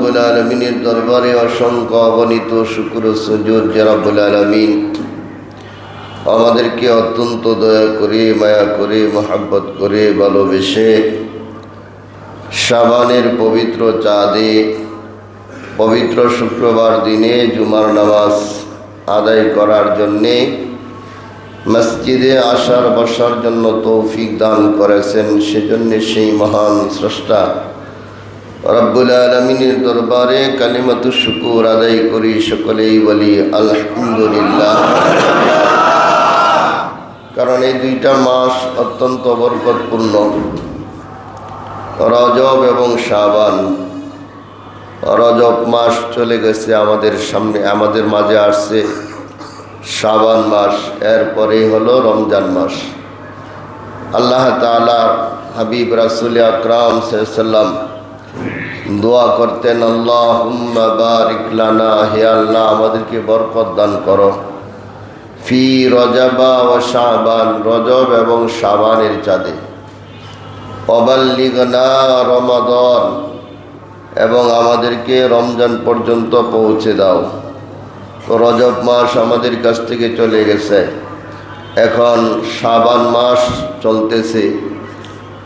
রব্বুল আলমিনের দরবারে অসংখ্য অগণিত শুক্র সুজুর যে রব্বুল আলমিন আমাদেরকে অত্যন্ত দয়া করে, মায়া করে, মহাব্বত করে, ভালোবেসে সাবানের পবিত্র চাঁদে, পবিত্র শুক্রবার দিনে জুমার নামাজ আদায় করার জন্যে মসজিদে আসার, বসার জন্য তৌফিক দান করেছেন। সেজন্য সেই মহান স্রষ্টা রব্বুল আলমিনের দরবারে কালিমাতু শুকুর আদায় করি সকলেই বলি, আলহামদুলিল্লাহ। কারণ এই দুইটা মাস অত্যন্ত বরকতপূর্ণ। রজব এবং শাবান। রজব মাস চলে গেছে আমাদের সামনে, আমাদের মাঝে আসছে শাবান মাস, এরপরেই হলো রমজান মাস। আল্লাহ তালা হাবিব রাসুল আকরাম সাল্লাম দোয়া করতেন আল্লাহ আল্লাহ, আমাদেরকে বরকত দান করো। ফি রজাবা ও শাবান, রজব এবং শাবানের চাঁদে। অবাল্লিগনা রমাদন এবং আমাদেরকে রমজান পর্যন্ত পৌঁছে দাও। রজব মাস আমাদের কাছ থেকে চলে গেছে। এখন শাবান মাস চলতেছে।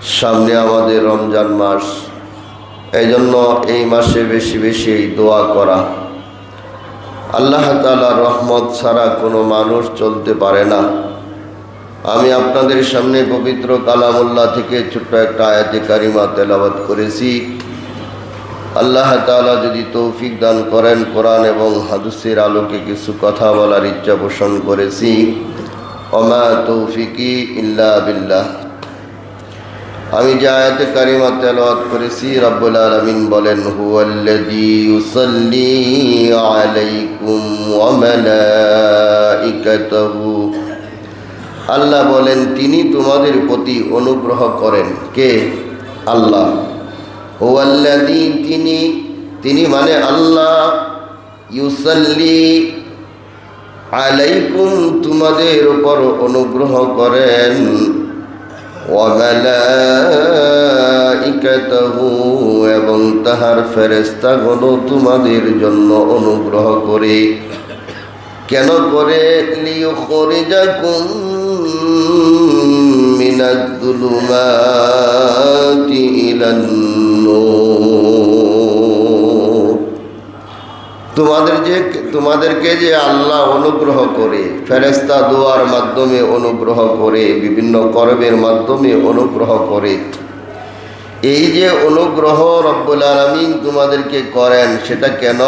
সামনে আমাদের রমজান মাস। এই জন্য এই মাসে বেশি বেশি এই দোয়া করা। আল্লাহ তালা রহমত ছাড়া কোনো মানুষ চলতে পারে না। আমি আপনাদের সামনে পবিত্র কালামুল্লাহ থেকে ছোট্ট একটা আয়াতে কারিমা তেলাবাদ করেছি। আল্লাহ তালা যদি তৌফিক দান করেন কোরআন এবং হাদুসের আলোকে কিছু কথা বলার ইচ্ছা পোষণ করেছি। অমা তৌফিকি ইল্লা বিল্লাহ। আমি যে আয়াতে কারিমা তেলাওয়াত করেছি রব্বুল আলামিন বলেন, হুয়াল্লাযী ইউসাল্লি আল্লাহ বলেন, তিনি তোমাদের প্রতি অনুগ্রহ করেন। কে? আল্লাহ। হুয়াল্লাযী তিনি তিনি মানে আল্লাহ। ইউসাল্লি আলাইকুম, তোমাদের উপর অনুগ্রহ করেন। এবং তাহার ফেরেস্তাগণ তোমাদের জন্য অনুগ্রহ করে। কেন করে? লিউখরিজাকুম মিনাজ-জুলুমাতি ইলান-নূর তোমাদের যে, তোমাদেরকে যে আল্লাহ অনুগ্রহ করে ফেরেস্তা দোয়ার মাধ্যমে অনুগ্রহ করে, বিভিন্ন কর্মের মাধ্যমে অনুগ্রহ করে, এই যে অনুগ্রহ রব্বুল আলমিন তোমাদেরকে করেন, সেটা কেন?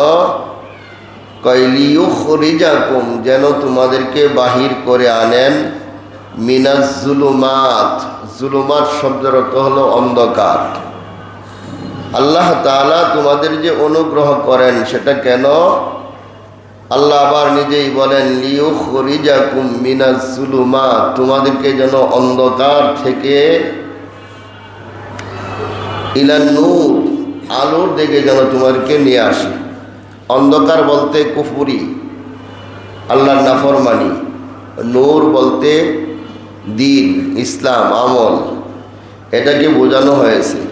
কইলিউ খরিজাকুম যেন তোমাদেরকে বাহির করে আনেন মিনাজ জুলুমাত জুলুমাত শব্দের অর্থ হলো অন্ধকার। আল্লাহ তালা তোমাদের যে অনুগ্রহ করেন, সেটা কেন? আল্লাহ আবার নিজেই বলেন লিউ খরিজাকুম মিনাজ জুলুমা তোমাদেরকে যেন অন্ধকার থেকে ইলান নূর, আলোর দিকে যেন তোমাদেরকে নিয়ে আসে। অন্ধকার বলতে কুফুরি, আল্লাহর নাফরমানি। নূর বলতে দিন, ইসলাম, আমল। এটাকে বোঝানো হয়েছে।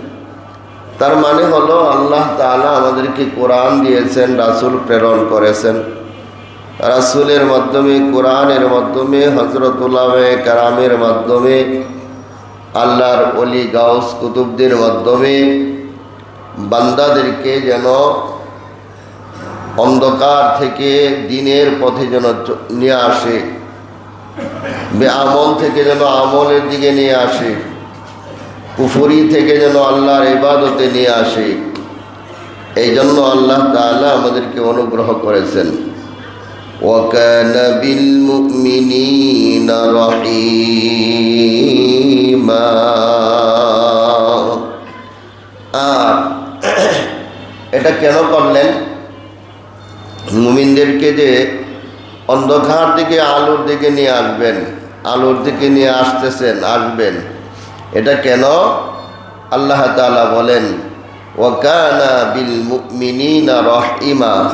তার মানে হলো আল্লাহ তাআলা আমাদেরকে কোরআন দিয়েছেন, রাসুল প্রেরণ করেছেন। রাসূলের মাধ্যমে, কোরআনের মাধ্যমে হজরতুল্লামে কারামের মাধ্যমে, আল্লাহর অলি গাউস কুতুবদের মাধ্যমে বান্দাদেরকে যেন অন্ধকার থেকে দিনের পথে যেন নিয়ে আসে আমল থেকে যেন আমলের দিকে নিয়ে আসে। কুফুরি থেকে যেন আল্লাহর ইবাদতে নিয়ে আসে এই জন্য আল্লাহ তাআলা আমাদেরকে অনুগ্রহ করেছেন وكان بالمؤمنين رحيما আর এটা কেন করলেন মুমিনদেরকে যে অন্ধকার দিকে আলোর দিকে নিয়ে আসবেন আলোর দিকে নিয়ে আসতেছেন আসবেন এটা কেন? আল্লাহ তাআলা বলেন ওয়াকানা বিল মুমিনিনা রহিমা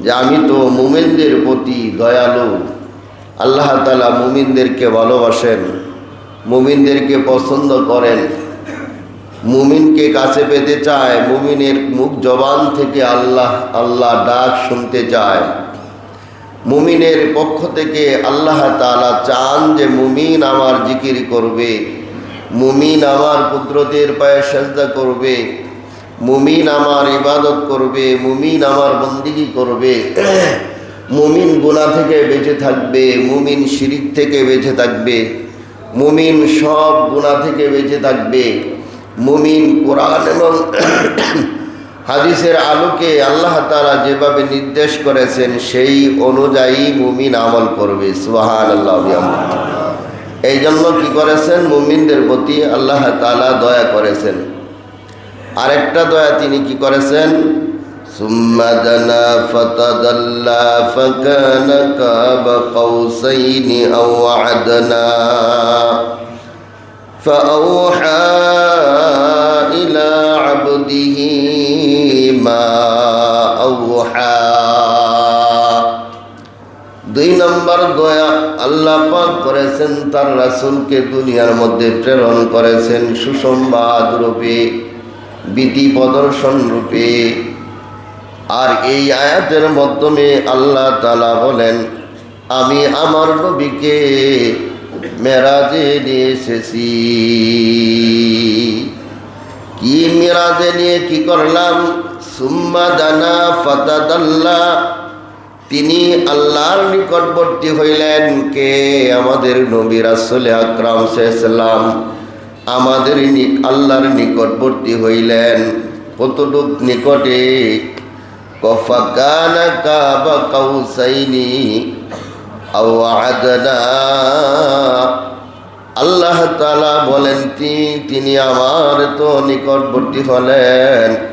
যে আমি তো মুমিনদের প্রতি দয়ালু। আল্লাহ তালা মুমিনদেরকে ভালোবাসেন, মুমিনদেরকে পছন্দ করেন। মুমিনকে কাছে পেতে চায়, মুমিনের মুখ জবান থেকে আল্লাহ আল্লাহ ডাক শুনতে চায়। মুমিনের পক্ষ থেকে আল্লাহ তাআলা চান যে মুমিন আমার জিকির করবে। মুমিন আমার কুদরতের পায়ে সেজদা করবে, মুমিন আমার ইবাদত করবে, মুমিন আমার বন্দিগি করবে, মুমিন গুনাহ থেকে বেঁচে থাকবে, মুমিন শিরিক থেকে বেঁচে থাকবে, মুমিন সব গুণা থেকে বেঁচে থাকবে, মুমিন কোরআন এবং হাদিসের আলোকে আল্লাহ তারা যেভাবে নির্দেশ করেছেন, সেই অনুযায়ী মুমিন আমল করবে। সুহান আল্লাহ এই জন্য কি করেছেন মুমিনদের প্রতি আল্লাহ তালা দয়া করেছেন আরেকটা দয়া তিনি কি করেছেন ثم دنا فتدلى فكان كاب قوسين أو عدنا فأوحى إلى عبده ما أوحى দুই নম্বর দয়া আল্লাহ পাক করেছেন, তার রাসূলকে দুনিয়ার মধ্যে প্রেরণ করেছেন সুসংবাদ রূপে, বিধি প্রদর্শন রূপে। আর এই আয়াতের মাধ্যমে আল্লাহ তালা বলেন, আমি আমার নবীকে মেরাজে নিয়ে এসেছি। কি মেরাজে নিয়ে কি করলাম? সুম্মা দানা ফাতাদাল্লাহ তিনি আল্লাহর নিকটবর্তী হইলেন কে? আমাদের নবী রাসূল আকরাম সাল্লাম আমাদের আল্লাহর নিকটবর্তী হইলেন। কতটুক নিকটে? কাবা আল্লাহ তাআলা বলেন তিনি আমার তো নিকটবর্তী হলেন।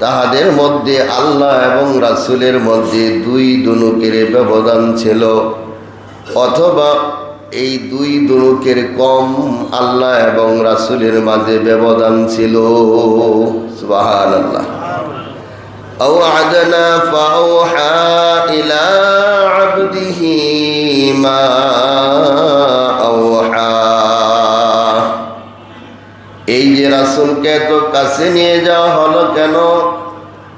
তাহাদের মধ্যে আল্লাহ এবং রাসূলের মধ্যে দুই দুনুকের ব্যবধান ছিল অথবা এই দুই দুনুকের কম আল্লাহ এবং রাসূলের মাঝে ব্যবধান ছিল সুবহানাল্লাহ أو عدنا فأوحى إلى عبده ما أوحى এই যে রাসুলকে তো কাছে নিয়ে যাওয়া হলো কেন?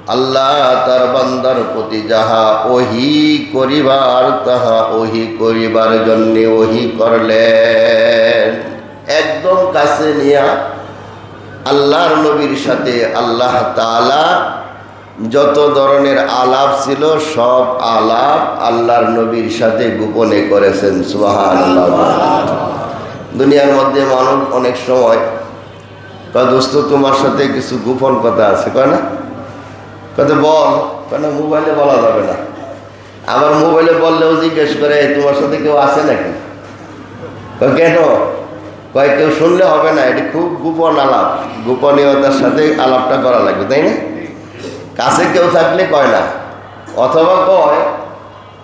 আল্লাহ তার বান্দার প্রতি যাহা ওহি করিবার, তাহা ওহি করিবার জন্য ওহি করলেন। একদম কাছে নিয়া আল্লাহর নবীর সাথে আল্লাহ তাআলা যত ধরনের আলাপ ছিল, সব আলাপ আল্লাহর নবীর সাথে গোপনে করেছেন, সুবহানাল্লাহ। দুনিয়ার মধ্যে মানুষ অনেক সময় কয়, দোস্ত, তোমার সাথে কিছু গোপন কথা আছে। কয়, না। কত বল। কয়, না, মোবাইলে বলা যাবে না। আবার মোবাইলে বললেও জিজ্ঞেস করে তোমার সাথে কেউ আছে নাকি? কেন? কয়, কেউ শুনলে হবে না। এটি খুব গোপন আলাপ। গোপনীয়তার সাথে আলাপটা করা লাগবে, তাই না? কাছে কেউ থাকলে কয় না। অথবা কয়,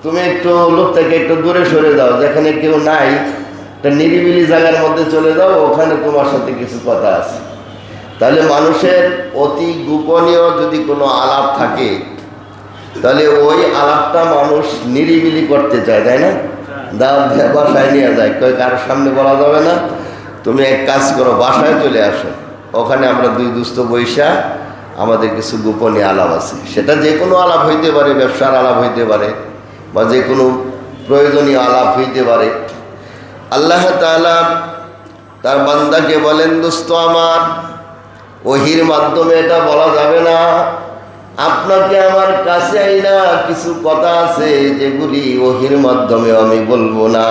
তুমি একটু লোক থেকে একটু দূরে সরে যাও। যেখানে কেউ নাই, একটা নিরিবিলি জায়গার মধ্যে চলে যাও। ওখানে তোমার সাথে কিছু কথা আছে। তাহলে মানুষের অতি গোপনীয় যদি কোনো আলাপ থাকে, তাহলে ওই আলাপটা মানুষ নিরিবিলি করতে চায়, তাই না? দাও বাসায় নিয়ে যায় কয় কারোর সামনে বলা যাবে না। তুমি এক কাজ করো, বাসায় চলে আসো। ওখানে আমরা দুই দুস্থ বৈশা আমাদের কিছু গোপনীয় আলাপ আছে। সেটা যে কোনো আলাপ হইতে পারে, ব্যবসার আলাপ হইতে পারে, বা যে কোনো প্রয়োজনীয় আলাপ হইতে পারে। আল্লাহ তাআলা তার বান্দাকে বলেন, দোস্ত আমার ওহির মাধ্যমে এটা বলা যাবে না। আপনাকে আমার কাছে আইনা কিছু কথা আছে যেগুলি ওহির মাধ্যমে আমি বলব না।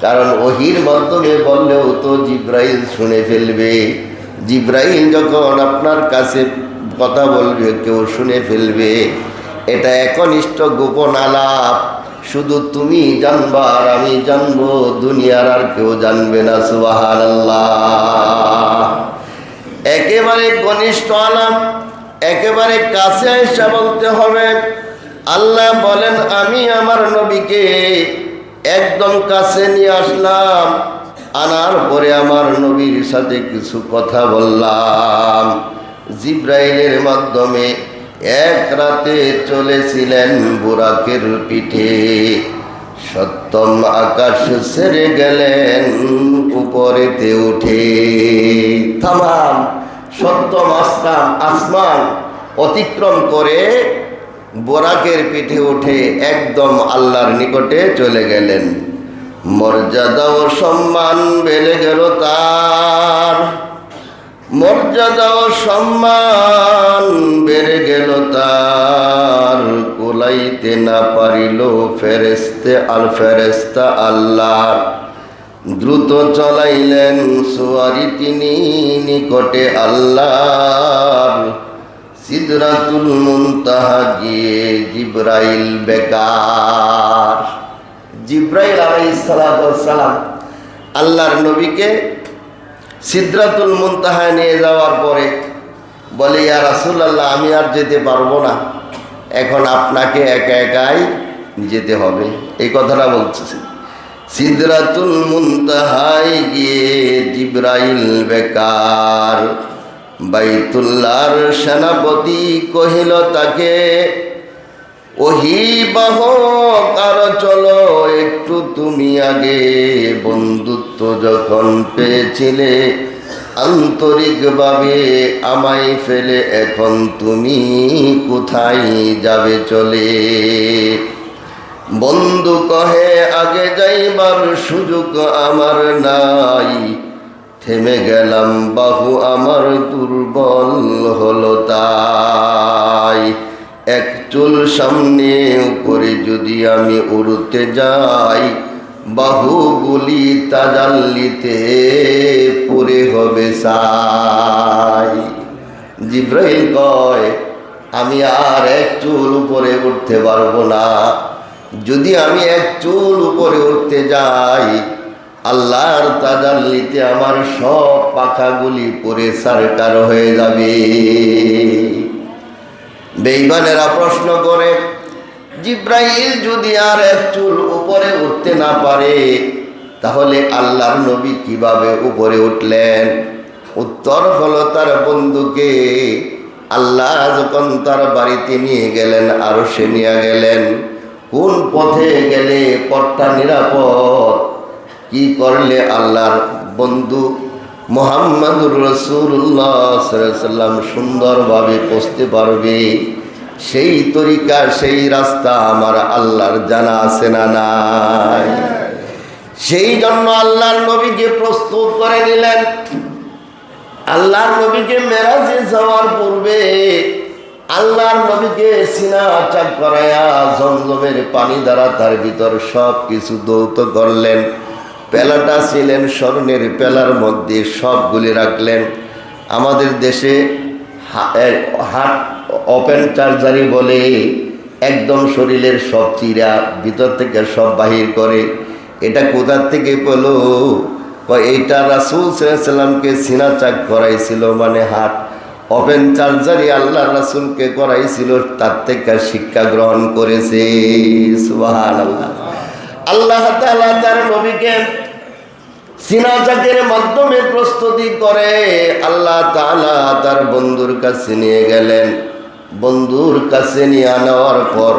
কারণ ওহির মাধ্যমে বললেও তো জিব্রাইল শুনে ফেলবে। জিব্রাইল যখন আপনার কাছে কথা বলবে, কেউ শুনে ফেলবে। এটা একনিষ্ঠ গোপন আলাপ। শুধু তুমি জানবার, আমি জানব, দুনিয়ার আর কেউ জানবে না সুবাহান একেবারে ঘনিষ্ঠ আলাপ একেবারে কাছে এসে বলতে হবে, আল্লাহ বলেন, আমি আমার নবীকে একদম কাছে নিয়ে আসলাম, আনার পরে আমার নবীর সাথে কিছু কথা বললাম। জিব্রাইলের মাধ্যমে এক রাতে চলেছিলেন বুরাকের পিঠে। সপ্তম আকাশ সেরে গেলেন উপরেতে উঠে। থামাম। সপ্তম আসমান আসমান অতিক্রম করে বোরাকের পিঠে উঠে একদম আল্লাহর নিকটে চলে গেলেন। মর্যাদা ও সম্মান বেড়ে গেল তার। মর্যাদা ও সম্মান বেড়ে গেল তার। কোলাইতে না পারিল ফেরেস্তে আল ফেরেস্তা আল্লাহ। দ্রুত চলাইলেন সোয়ারি তিনি নিকটে আল্লাহ সিদরাতুল মুনতাহা গিয়ে জিব্রাইল বেকার। জিব্রাইল আলাইহিস সালাম আল্লাহর নবীকে সিদ্রাতুল মুনতাহায় নিয়ে যাওয়ার পরে বলে, ইয়া রাসূলুল্লাহ, আমি আর যেতে পারব না। এখন আপনাকে একা একাই যেতে হবে। এই কথাটা বলতেছি সিদরাতুল মুনতাহায় গিয়ে জিব্রাইল বেকার। বাইতুল্লার সেনাপতি কহিল, তাকে ওহি বাহ, কার চলো, একটু তুমি আগে বন্ধুত্ব যখন পেয়েছিলে, আন্তরিকভাবে আমায় ফেলে, এখন তুমি কোথায় যাবে চলে? বন্ধু কহে, আগে যাইবার সুযোগ আমার নাই। থেমে গেলাম, বাহু আমার দুর্বল হলো তাই। এক চুল সামনে উপরে যদি আমি উড়তে যাই বাহুগুলি তাজাল্লিতে পরে হবে সাই জিব্রাহিম কয়, আমি আর এক চুল উপরে উঠতে পারব না। যদি আমি এক চুল উপরে উঠতে যাই, আল্লাহর তাজাল্লিতে আমার সব পাখাগুলি পরে সারকার হয়ে যাবে। বেইমানেরা প্রশ্ন করে, জিব্রাইল যদি আর এক চুল উপরে উঠতে না পারে, তাহলে আল্লাহর নবী কীভাবে উপরে উঠলেন? উত্তর হলো, তার বন্ধুকে আল্লাহ যখন তার বাড়িতে নিয়ে গেলেন আরও সে নিয়ে গেলেন। কোন পথে গেলে পথটা নিরাপদ? কি করলে আল্লাহর বন্ধু মোহাম্মদুর রসুল্লাহ সাল্লাম সুন্দরভাবে পৌঁছতে পারবে? সেই তরিকা, সেই রাস্তা আমার আল্লাহর জানা আছে না নাই? সেই জন্য আল্লাহর নবীকে প্রস্তুত করে নিলেন। আল্লাহর নবীকে মেরাজে যাওয়ার পূর্বে আল্লাহর নবীকে সিনা চাক করাইয়া জমজমের পানি দ্বারা তার ভিতর সব কিছু দৌত করলেন। পেলাটা ছিলেন স্বর্ণের পেলার মধ্যে সবগুলি রাখলেন। আমাদের দেশে হাট ওপেন চার্জারি বলে একদম শরীরের সব চিরা ভিতর থেকে সব বাহির করে। এটা কোথার থেকে পেল? এইটা রাসুল সাল্লামকে সিনা চাক করাইছিল মানে হাট। ওপেন চার্জারি আল্লাহ রাসুলকে করাইছিল, তার থেকে শিক্ষা গ্রহণ করেছে। আল্লাহ আল্লাহ তার নবীকে মাধ্যমে প্রস্তুতি করে, আল্লাহ তার বন্ধুর কাছে নিয়ে গেলেন। বন্ধুর কাছে নিয়ে আনার পর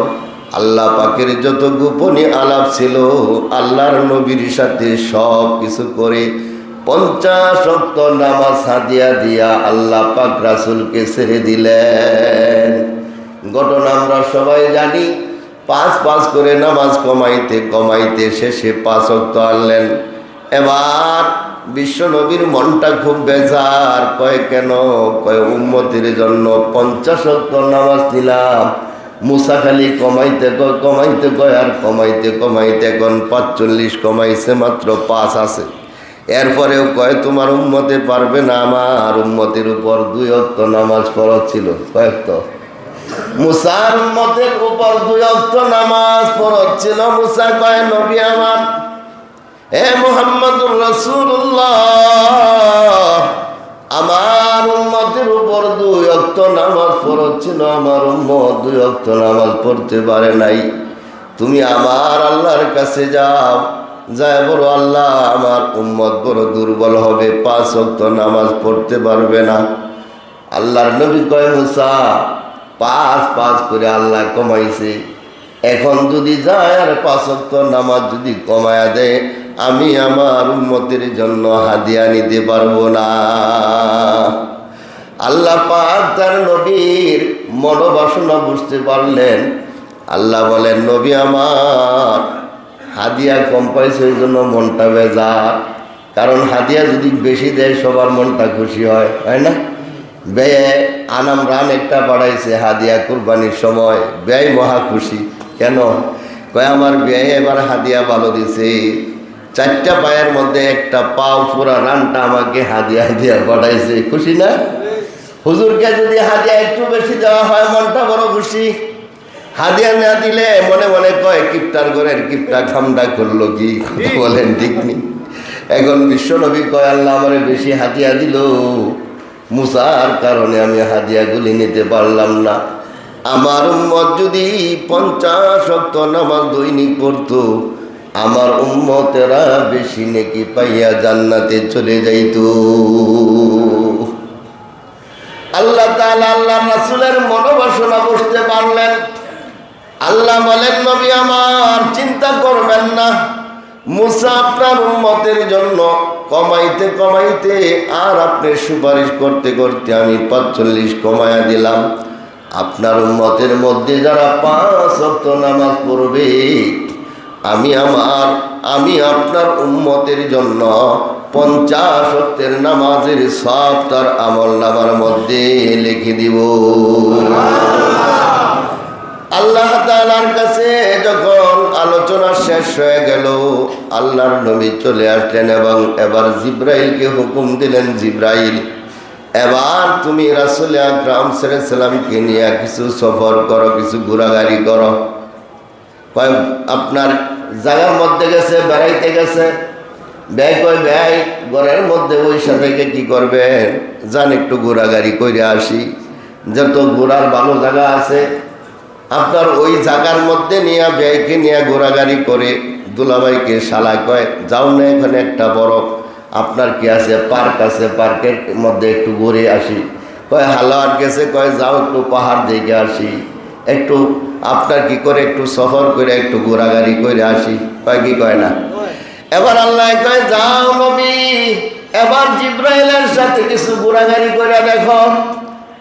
আল্লাহ পাকের যত গোপনী আলাপ ছিল, আল্লাহর নবীর সাথে সব কিছু করে পঞ্চাশ শক্ত নামাজ হাদিয়া দিয়া আল্লাহ পাক রাসুলকে ছেড়ে দিলেন। ঘটনা আমরা সবাই জানি, পাঁচ পাঁচ করে নামাজ কমাইতে কমাইতে শেষে পাঁচ অক্ত আনলেন। এবার বিশ্ব নবীর মনটা খুব বেজার, কয় কেন? কয় উন্মতির জন্য পঞ্চাশ অক্ত নামাজ নিলাম মুসা খালি কমাইতে কয় কমাইতে কয়, আর কমাইতে কমাইতে এখন পাঁচচল্লিশ কমাইছে মাত্র পাঁচ আছে। এরপরেও কয়, তোমার উম্মতে পারবে না আমার উম্মতের উপর দুই অক্ত নামাজ পড়া ছিল। কয়েকত মুসার উম্মতের উপর দুই অক্ত নামাজ পড়া ছিল। মুসা কয়, নবী আমার, হে মোহাম্মদুর রসুল্লাহ আমার উম্মতের উপর দুই অক্ত নামাজ পড়ছিল আমার উম্মত দুই অক্ত নামাজ পড়তে পারে নাই। তুমি আমার আল্লাহর কাছে যাও। যায় বড় আল্লাহ, আমার উম্মত বড় দুর্বল হবে, পাঁচ অক্ত নামাজ পড়তে পারবে না। আল্লাহর নবী কয়, মুসা, পাঁচ পাঁচ করে আল্লাহ কমাইছে। এখন যদি যায় আর পাঁচ অক্ত নামাজ যদি কমায়া দেয়, আমি আমার উন্মতের জন্য হাদিয়া নিতে পারব না। আল্লাহ পাক তার নবীর মনোবাসনা বুঝতে পারলেন। আল্লাহ বলেন, নবী আমার হাদিয়া কম পাইছে ওই জন্য মনটা বেজা কারণ হাদিয়া যদি বেশি দেয়, সবার মনটা খুশি হয় হয় না? ব্যয়ে আনাম রান একটা বাড়াইছে হাদিয়া কুরবানির সময়, ব্যয় মহা খুশি। কেন? কয়, আমার ব্যয় এবার হাদিয়া ভালো দিছে। চারটা পায়ের মধ্যে একটা পাও পুরা রানটা আমাকে হাদিয়া দিয়া পাঠাইছে খুশি না? হুজুরকে যদি হাদিয়া একটু বেশি দেওয়া হয়, মনটা বড় খুশি। হাদিয়া না দিলে মনে মনে কয় কিপটার ঘরের কিপটা খামটা করল কি? বলেন ঠিক নেই এখন বিশ্বনবী কয় আল্লাহ আমারে বেশি হাদিয়া দিল। মুসার কারণে আমি হাদিয়াগুলি নিতে পারলাম না। আমার উম্মত যদি পঞ্চাশ অক্ত নামাজ দৈনিক পড়তো আমার উম্মতেরা বেশি নেকি পাইয়া জান্নাতে চলে যাইত। আল্লাহ তাআলা আল্লাহ রাসূলের মনোবাসনা বুঝতে পারলেন। আল্লাহ বলেন, নবী আমার, চিন্তা করবেন না। মুসা আপনার উম্মতের জন্য কমাইতে কমাইতে আর আপনি সুপারিশ করতে করতে আমি পাঁচচল্লিশ কমায়া দিলাম। আপনার উম্মতের মধ্যে যারা পাঁচ অক্ত নামাজ পড়বে, আমি আমার, আমি আপনার উম্মতের জন্য পঞ্চাশ অক্তের নামাজের সব তার আমল নামার মধ্যে লিখে দিব। আল্লাহ তাআলার কাছে যখন আলোচনা শেষ হয়ে গেল, আল্লাহর নবী চলে আসলেন এবং এবার জিব্রাইলকে হুকুম দিলেন, জিব্রাইল, এবার তুমি রাসুল আকরাম সালামকে নিয়ে কিছু সফর করো, কিছু ঘোরাঘাড়ি করো। আপনার জায়গার মধ্যে গেছে, বেড়াইতে গেছে? ব্যয় কয়, ব্যয়, ঘরের মধ্যে বৈশা থেকে কি করবেন? যান একটু ঘোরাঘাড়ি করে আসি। যত ঘোরার ভালো জায়গা আছে আপনার ওই জায়গার মধ্যে নিয়ে ব্যয়কে নিয়ে ঘোরাঘাড়ি করে দুলাভাইকে শালা কয়, যাও না এখানে একটা বড়, আপনার কি আছে? পার্ক আছে, পার্কের মধ্যে একটু ঘুরে আসি। কয় হালাওয়ার গেছে। কয়, যাও একটু পাহাড় দেখে আসি। একটু, আপনার কি করে একটু সফর করে একটু ঘোরাঘাড়ি করে আসি? কয়, কি কয় না? এবার আল্লাহ কয়, যাও নবী, এবার জিব্রাইলের সাথে কিছু ঘোরাঘাড়ি করে দেখো।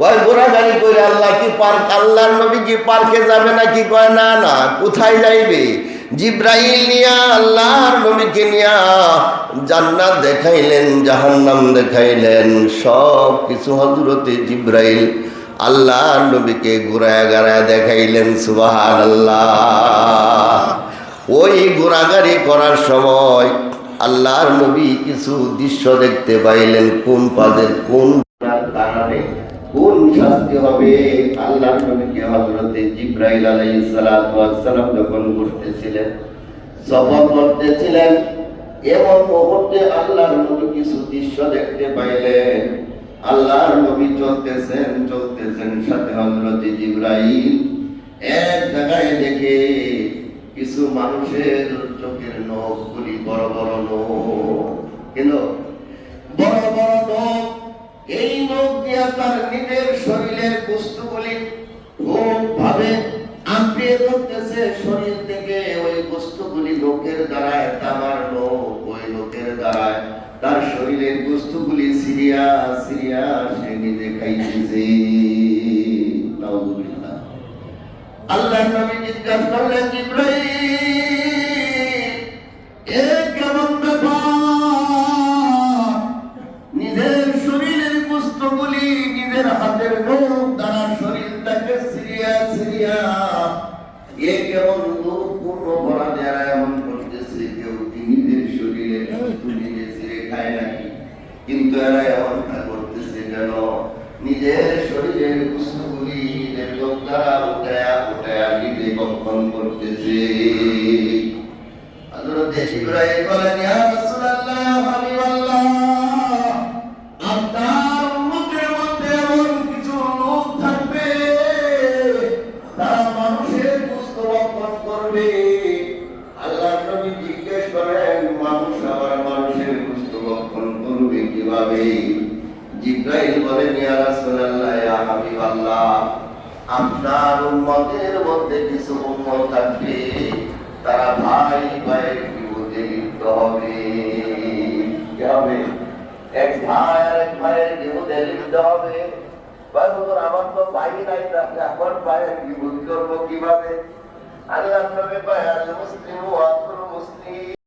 ঘোরাঘাড়ি করে আল্লাহ কি পার্ক? আল্লাহর নবী কি পার্কে যাবে না কি কয়? না না, কোথায় যাইবে? জিব্রাইল নিয়া আল্লাহর নবীকে নিয়া জান্নাত দেখাইলেন, জাহান্নাম দেখাইলেন হজরতে জিব্রাইল আল্লাহর নবীকে ঘুরায় গাড়ায় দেখাইলেন সুবাহান আল্লাহ ওই ঘোরাঘাড়ি করার সময় আল্লাহর নবী কিছু দৃশ্য দেখতে পাইলেন, কোন পাদের কোন কোন শাস্তি হবে। আল্লাহর নবীকে হযরতে জিব্রাইল আলাইহিস সালাম যখন ঘুরতেছিলেন সফর করতেছিলেন এমন মুহূর্তে আল্লাহর নবী কিছু দৃশ্য দেখতে পাইলেন। আল্লাহর নবী চলতেছেন চলতেছেন সাথে হযরতে জিব্রাইল। এক জায়গায় দেখে কিছু মানুষের চোখের নখগুলি বড় বড় নখ। কেন? বড় বড় নখ। এই নখ দিয়া তার নিজের শরীরের বস্তুগুলি খুব ভাবে আঁকড়িয়ে ধরতেছে, শরীর থেকে ওই বস্তুগুলি লোকের তামার লোক ওই লোকের তার শরীরের বস্তুগুলি সিরিয়া সিরিয়া সে নিজে খাইতেছে। আল্লাহ নবী জিজ্ঞাসা করলেন জিব্রাইল